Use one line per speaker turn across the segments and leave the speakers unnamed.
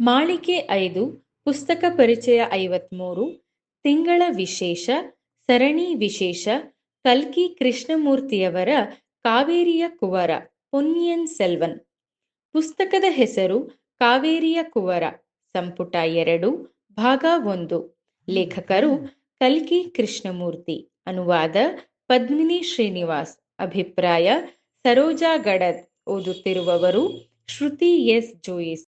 ಮಾಳಿಕೆ ಐದು, ಪುಸ್ತಕ ಪರಿಚಯ ಐವತ್ಮೂರು, ತಿಂಗಳ ವಿಶೇಷ, ಸರಣಿ ವಿಶೇಷ, ಕಲ್ಕಿ ಕೃಷ್ಣಮೂರ್ತಿಯವರ ಕಾವೇರಿಯ ಕುವರ, ಪೊನ್ನಿಯನ್ ಸೆಲ್ವನ್. ಪುಸ್ತಕದ ಹೆಸರು ಕಾವೇರಿಯ ಕುವರ, ಸಂಪುಟ ಎರಡು, ಭಾಗ ಒಂದು. ಲೇಖಕರು ಕಲ್ಕಿ ಕೃಷ್ಣಮೂರ್ತಿ, ಅನುವಾದ ಪದ್ಮಿನಿ ಶ್ರೀನಿವಾಸ್. ಅಭಿಪ್ರಾಯ, ಸರೋಜಾ ಗಡದ್ ಓದುತ್ತಿರುವವರು ಶ್ರುತಿ ಎಸ್. ಜೋಯಿಸ್.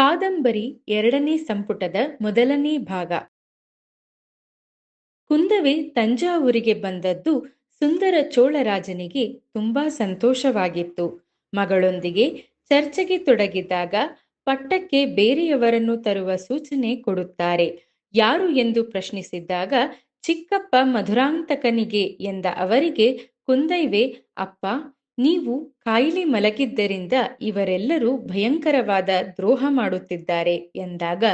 ಕಾದಂಬರಿ ಎರಡನೇ ಸಂಪುಟದ ಮೊದಲನೇ ಭಾಗ. ಕುಂದವೆ ತಂಜಾವೂರಿಗೆ ಬಂದದ್ದು ಸುಂದರ ಚೋಳರಾಜನಿಗೆ ತುಂಬಾ ಸಂತೋಷವಾಗಿತ್ತು. ಮಗಳೊಂದಿಗೆ ಚರ್ಚೆಗೆ ತೊಡಗಿದಾಗ ಪಟ್ಟಕ್ಕೆ ಬೇರೆಯವರನ್ನು ತರುವ ಸೂಚನೆ ಕೊಡುತ್ತಾರೆ. ಯಾರು ಎಂದು ಪ್ರಶ್ನಿಸಿದ್ದಾಗ, ಚಿಕ್ಕಪ್ಪ ಮಧುರಾಂತಕನಿಗೆ ಎಂದ ಅವರಿಗೆ, ಕುಂದೈವೆ, ಅಪ್ಪ ನೀವು ಕಾಯಿಲೆ ಮಲಗಿದ್ದರಿಂದ ಇವರೆಲ್ಲರೂ ಭಯಂಕರವಾದ ದ್ರೋಹ ಮಾಡುತ್ತಿದ್ದಾರೆ ಎಂದಾಗ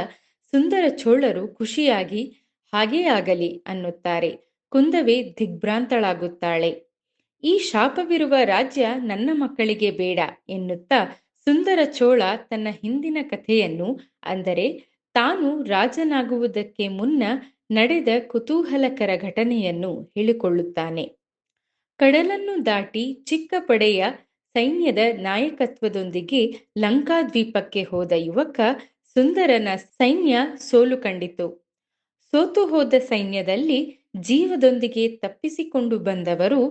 ಸುಂದರ ಚೋಳರು ಖುಷಿಯಾಗಿ, ಹಾಗೇ ಆಗಲಿ ಅನ್ನುತ್ತಾರೆ. ಕುಂದವೆ ದಿಗ್ಭ್ರಾಂತಳಾಗುತ್ತಾಳೆ. ಈ ಶಾಪವಿರುವ ರಾಜ್ಯ ನನ್ನ ಮಕ್ಕಳಿಗೆ ಬೇಡ ಎನ್ನುತ್ತಾ ಸುಂದರ ಚೋಳ ತನ್ನ ಹಿಂದಿನ ಕಥೆಯನ್ನು, ಅಂದರೆ ತಾನು ರಾಜನಾಗುವುದಕ್ಕೆ ಮುನ್ನ ನಡೆದ ಕುತೂಹಲಕರ ಘಟನೆಯನ್ನು ಹೇಳಿಕೊಳ್ಳುತ್ತಾನೆ. ಕಡಲನ್ನು ದಾಟಿ ಚಿಕ್ಕ ಪಡೆಯ ಸೈನ್ಯದ ನಾಯಕತ್ವದೊಂದಿಗೆ ಲಂಕಾದ್ವೀಪಕ್ಕೆ ಹೋದ ಯುವಕ ಸುಂದರನ ಸೈನ್ಯ ಸೋಲು ಕಂಡಿತು. ಸೋತು ಹೋದ ಸೈನ್ಯದಲ್ಲಿ ಜೀವದೊಂದಿಗೆ ತಪ್ಪಿಸಿಕೊಂಡು ಬಂದವರು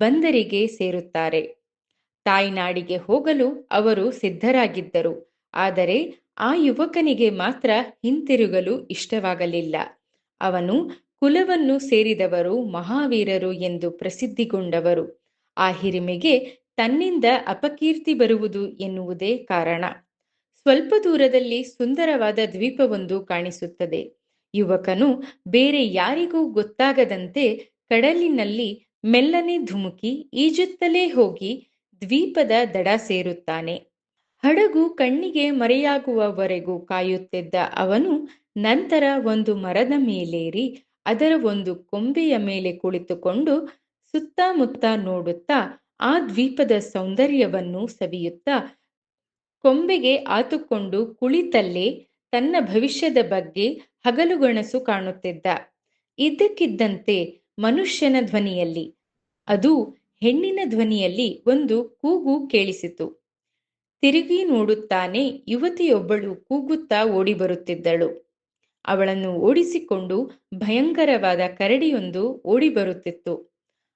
ಬಂದರಿಗೆ ಸೇರುತ್ತಾರೆ. ತಾಯ್ನಾಡಿಗೆ ಹೋಗಲು ಅವರು ಸಿದ್ಧರಾಗಿದ್ದರು, ಆದರೆ ಆ ಯುವಕನಿಗೆ ಮಾತ್ರ ಹಿಂತಿರುಗಲು ಇಷ್ಟವಾಗಲಿಲ್ಲ. ಅವನು ಕುಲವನ್ನು ಸೇರಿದವರು ಮಹಾವೀರರು ಎಂದು ಪ್ರಸಿದ್ಧಿಗೊಂಡವರು. ಆ ಹಿರಿಮೆಗೆ ತನ್ನಿಂದ ಅಪಕೀರ್ತಿ ಬರುವುದು ಎನ್ನುವುದೇ ಕಾರಣ. ಸ್ವಲ್ಪ ದೂರದಲ್ಲಿ ಸುಂದರವಾದ ದ್ವೀಪವೊಂದು ಕಾಣಿಸುತ್ತದೆ. ಯುವಕನು ಬೇರೆ ಯಾರಿಗೂ ಗೊತ್ತಾಗದಂತೆ ಕಡಲಿನಲ್ಲಿ ಮೆಲ್ಲನೆ ಧುಮುಕಿ ಈಜುತ್ತಲೇ ಹೋಗಿ ದ್ವೀಪದ ದಡ ಸೇರುತ್ತಾನೆ. ಹಡಗು ಕಣ್ಣಿಗೆ ಮರೆಯಾಗುವವರೆಗೂ ಕಾಯುತ್ತಿದ್ದ ಅವನು ನಂತರ ಒಂದು ಮರದ ಮೇಲೇರಿ ಅದರ ಒಂದು ಕೊಂಬೆಯ ಮೇಲೆ ಕುಳಿತುಕೊಂಡು ಸುತ್ತಮುತ್ತ ನೋಡುತ್ತಾ ಆ ದ್ವೀಪದ ಸೌಂದರ್ಯವನ್ನು ಸವಿಯುತ್ತಾ ಕೊಂಬೆಗೆ ಆತುಕೊಂಡು ಕುಳಿತಲ್ಲೇ ತನ್ನ ಭವಿಷ್ಯದ ಬಗ್ಗೆ ಹಗಲುಗಣಸು ಕಾಣುತ್ತಿದ್ದ. ಇದ್ದಕ್ಕಿದ್ದಂತೆ ಮನುಷ್ಯನ ಧ್ವನಿಯಲ್ಲಿ, ಅದು ಹೆಣ್ಣಿನ ಧ್ವನಿಯಲ್ಲಿ ಒಂದು ಕೂಗು ಕೇಳಿಸಿತು. ತಿರುಗಿ ನೋಡುತ್ತಾನೆ ಯುವತಿಯೊಬ್ಬಳು ಕೂಗುತ್ತಾ ಓಡಿ ಬರುತ್ತಿದ್ದಳು ಅವಳನ್ನು ಓಡಿಸಿಕೊಂಡು ಭಯಂಕರವಾದ ಕರಡಿಯೊಂದು ಓಡಿ ಬರುತ್ತಿತ್ತು.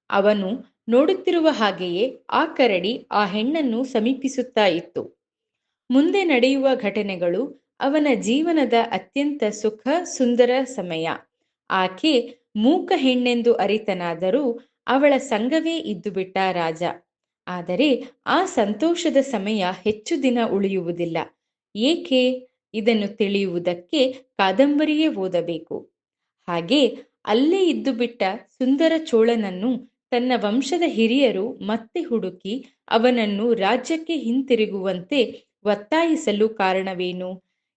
ಅವನು ನೋಡುತ್ತಿರುವ ಹಾಗೆಯೇ ಆ ಕರಡಿ ಆ ಹೆಣ್ಣನ್ನು ಸಮೀಪಿಸುತ್ತಾ ಇತ್ತು. ಮುಂದೆ ನಡೆಯುವ ಘಟನೆಗಳು ಅವನ ಜೀವನದ ಅತ್ಯಂತ ಸುಖ ಸುಂದರ ಸಮಯ. ಆಕೆ ಮೂಕ ಹೆಣ್ಣೆಂದು ಅರಿತನಾದರೂ ಅವಳ ಸಂಘವೇ ಇದ್ದುಬಿಟ್ಟ ರಾಜ. ಆದರೆ ಆ ಸಂತೋಷದ ಸಮಯ ಹೆಚ್ಚು ದಿನ ಉಳಿಯುವುದಿಲ್ಲ. ಏಕೆ? ಇದನ್ನು ತಿಳಿಯುವುದಕ್ಕೆ ಕಾದಂಬರಿಯೇ ಓದಬೇಕು. ಹಾಗೆ ಅಲ್ಲೇ ಇದ್ದು ಬಿಟ್ಟ ಸುಂದರ ಚೋಳನನ್ನು ತನ್ನ ವಂಶದ ಹಿರಿಯರು ಮತ್ತೆ ಹುಡುಕಿ ಅವನನ್ನು ರಾಜ್ಯಕ್ಕೆ ಹಿಂತಿರುಗುವಂತೆ ಒತ್ತಾಯಿಸಲು ಕಾರಣವೇನು?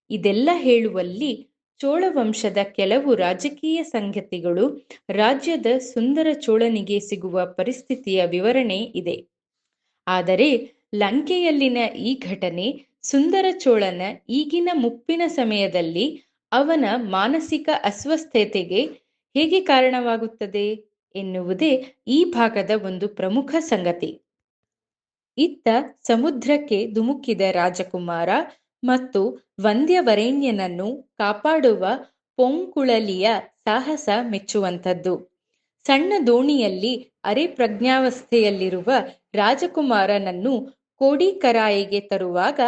ಇದೆಲ್ಲ ಹೇಳುವಲ್ಲಿ ಚೋಳ ವಂಶದ ಕೆಲವು ರಾಜಕೀಯ ಸಂಗತಿಗಳು ರಾಜ್ಯದ ಸುಂದರ ಚೋಳನಿಗೆ ಸಿಗುವ ಪರಿಸ್ಥಿತಿಯ ವಿವರಣೆ ಇದೆ. ಆದರೆ ಲಂಕೆಯಲ್ಲಿನ ಈ ಘಟನೆ ಸುಂದರ ಚೋಳನ ಈಗಿನ ಮುಪ್ಪಿನ ಸಮಯದಲ್ಲಿ ಅವನ ಮಾನಸಿಕ ಅಸ್ವಸ್ಥತೆಗೆ ಹೇಗೆ ಕಾರಣವಾಗುತ್ತದೆ ಎನ್ನುವುದೇ ಈ ಭಾಗದ ಒಂದು ಪ್ರಮುಖ ಸಂಗತಿ. ಇತ್ತ ಸಮುದ್ರಕ್ಕೆ ಧುಮುಕಿದ ರಾಜಕುಮಾರ ಮತ್ತು ವಂದ್ಯವರೇಣ್ಯನನ್ನು ಕಾಪಾಡುವ ಪೊಂಕುಳಲಿಯ ಸಾಹಸ ಮೆಚ್ಚುವಂಥದ್ದು. ಸಣ್ಣ ದೋಣಿಯಲ್ಲಿ ಅರೆ ಪ್ರಜ್ಞಾವಸ್ಥೆಯಲ್ಲಿರುವ ರಾಜಕುಮಾರನನ್ನು ಕೋಡಿಕರಾಯಿಗೆ ತರುವಾಗ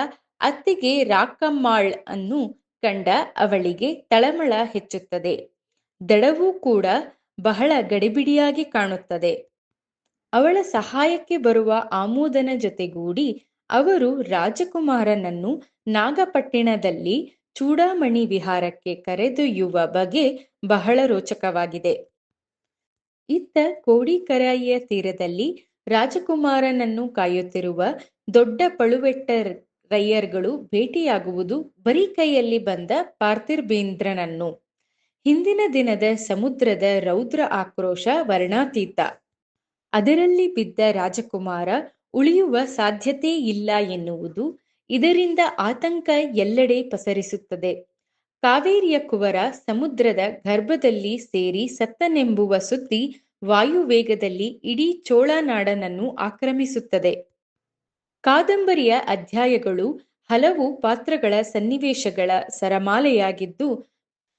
ಅತ್ತಿಗೆ ರಾಕಮ್ಮಾಳ್ ಅನ್ನು ಕಂಡ ಅವಳಿಗೆ ತಳಮಳ ಹೆಚ್ಚುತ್ತದೆ. ದಡವೂ ಕೂಡ ಬಹಳ ಗಡಿಬಿಡಿಯಾಗಿ ಕಾಣುತ್ತದೆ. ಅವಳ ಸಹಾಯಕ್ಕೆ ಬರುವ ಆಮೋದನ ಜೊತೆಗೂಡಿ ಅವರು ರಾಜಕುಮಾರನನ್ನು ನಾಗಪಟ್ಟಿಣದಲ್ಲಿ ಚೂಡಾಮಣಿ ವಿಹಾರಕ್ಕೆ ಕರೆದೊಯ್ಯುವ ಬಗೆ ಬಹಳ ರೋಚಕವಾಗಿದೆ. ಇತ್ತ ಕೋಡಿಕರಾಯಿಯ ತೀರದಲ್ಲಿ ರಾಜಕುಮಾರನನ್ನು ಕಾಯುತ್ತಿರುವ ದೊಡ್ಡ ಪಳುವೆಟ್ಟರಯ್ಯರ್ಗಳು ಭೇಟಿಯಾಗುವುದು ಬರೀ ಕೈಯಲ್ಲಿ ಬಂದ ಪಾರ್ಥಿರ್ಬೇಂದ್ರನನ್ನು. ಹಿಂದಿನ ದಿನದ ಸಮುದ್ರದ ರೌದ್ರ ಆಕ್ರೋಶ ವರ್ಣಾತೀತ. ಅದರಲ್ಲಿ ಬಿದ್ದ ರಾಜಕುಮಾರ ಉಳಿಯುವ ಸಾಧ್ಯತೆ ಇಲ್ಲ ಎನ್ನುವುದು ಇದರಿಂದ ಆತಂಕ ಎಲ್ಲೆಡೆ ಪಸರಿಸುತ್ತದೆ. ಕಾವೇರಿಯ ಕುವರ ಸಮುದ್ರದ ಗರ್ಭದಲ್ಲಿ ಸೇರಿ ಸತ್ತನೆಂಬುವ ಸುದ್ದಿ ವಾಯುವೇಗದಲ್ಲಿ ಇಡೀ ಚೋಳನಾಡನನ್ನು ಆಕ್ರಮಿಸುತ್ತದೆ. ಕಾದಂಬರಿಯ ಅಧ್ಯಾಯಗಳು ಹಲವು ಪಾತ್ರಗಳ ಸನ್ನಿವೇಶಗಳ ಸರಮಾಲೆಯಾಗಿದ್ದು,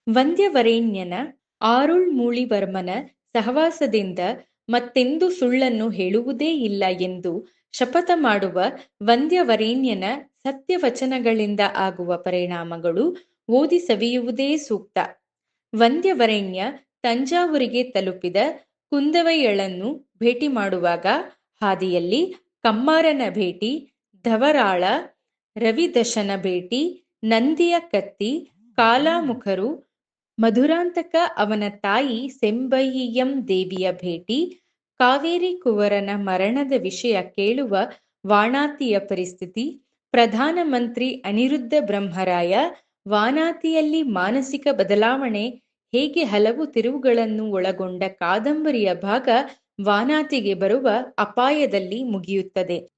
ವಂದ್ಯವರೇಣ್ಯನ, ಆರುಳ್ಮೂಳಿವರ್ಮನ ಸಹವಾಸದಿಂದ ಮತ್ತೆಂದು ಸುಳ್ಳನ್ನು ಹೇಳುವುದೇ ಇಲ್ಲ ಎಂದು ಶಪಥ ಮಾಡುವ ವಂದ್ಯವರೇಣ್ಯನ ಸತ್ಯವಚನಗಳಿಂದ ಆಗುವ ಪರಿಣಾಮಗಳು ಓದಿ ಸವಿಯುವುದೇ ಸೂಕ್ತ. ವಂದ್ಯವರೇಣ್ಯ ತಂಜಾವೂರಿಗೆ ತಲುಪಿದ ಕುಂದವಯ್ಯಳನ್ನು ಭೇಟಿ ಮಾಡುವಾಗ ಹಾದಿಯಲ್ಲಿ ಕಮ್ಮಾರನ ಭೇಟಿ, ಧವರಾಳ, ರವಿದಶನ ಭೇಟಿ, ನಂದಿಯ ಕತ್ತಿ, ಕಾಲಾಮುಖರು, ಮಧುರಾಂತಕ ಅವನ ತಾಯಿ ಸೆಂಬಯ್ಯಂ ದೇವಿಯ ಭೇಟಿ, ಕಾವೇರಿ ಕುವರನ ಮರಣದ ವಿಷಯ ಕೇಳುವ ವಾಣಾತಿಯ ಪರಿಸ್ಥಿತಿ, ಪ್ರಧಾನಮಂತ್ರಿ ಅನಿರುದ್ಧ ಬ್ರಹ್ಮರಾಯ, ವಾನಾತಿಯಲ್ಲಿ ಮಾನಸಿಕ ಬದಲಾವಣೆ, ಹೇಗೆ ಹಲವು ತಿರುವುಗಳನ್ನು ಒಳಗೊಂಡ ಕಾದಂಬರಿಯ ಭಾಗ ವಾನಾತಿಗೆ ಬರುವ ಅಪಾಯದಲ್ಲಿ ಮುಗಿಯುತ್ತದೆ.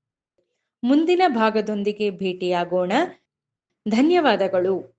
ಮುಂದಿನ ಭಾಗದೊಂದಿಗೆ ಭೇಟಿಯಾಗೋಣ. ಧನ್ಯವಾದಗಳು.